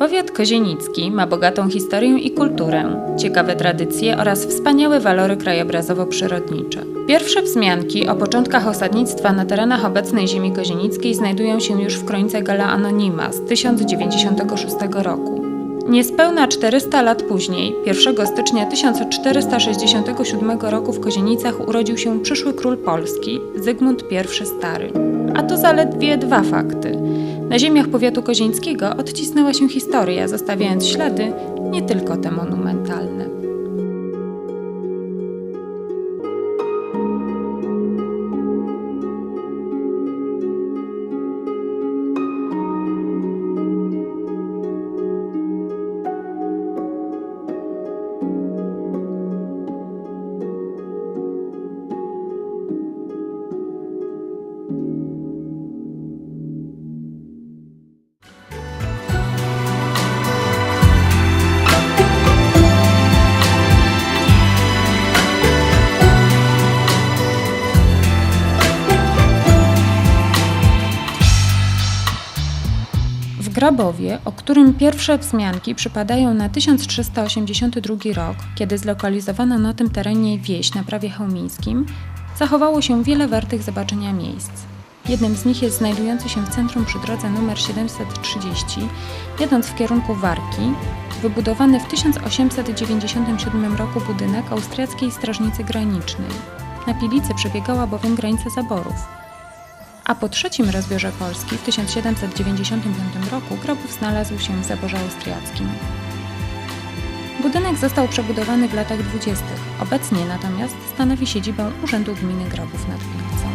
Powiat kozienicki ma bogatą historię i kulturę, ciekawe tradycje oraz wspaniałe walory krajobrazowo-przyrodnicze. Pierwsze wzmianki o początkach osadnictwa na terenach obecnej ziemi kozienickiej znajdują się już w kronice Gala Anonima z 1096 roku. Niespełna 400 lat później, 1 stycznia 1467 roku w Kozienicach urodził się przyszły król Polski, Zygmunt I Stary. A to zaledwie dwa fakty. Na ziemiach powiatu kozieńskiego odcisnęła się historia, zostawiając ślady nie tylko te monumentalne. W Grabowie, o którym pierwsze wzmianki przypadają na 1382 rok, kiedy zlokalizowano na tym terenie wieś na prawie chełmińskim, zachowało się wiele wartych zobaczenia miejsc. Jednym z nich jest znajdujący się w centrum przy drodze nr 730, jadąc w kierunku Warki, wybudowany w 1897 roku budynek austriackiej strażnicy granicznej. Na Pilicy przebiegała bowiem granica zaborów a po trzecim rozbiorze Polski w 1795 roku Grabów znalazł się w zaborze austriackim. Budynek został przebudowany w latach dwudziestych. Obecnie natomiast stanowi siedzibę Urzędu Gminy Grabów nad Pilicą.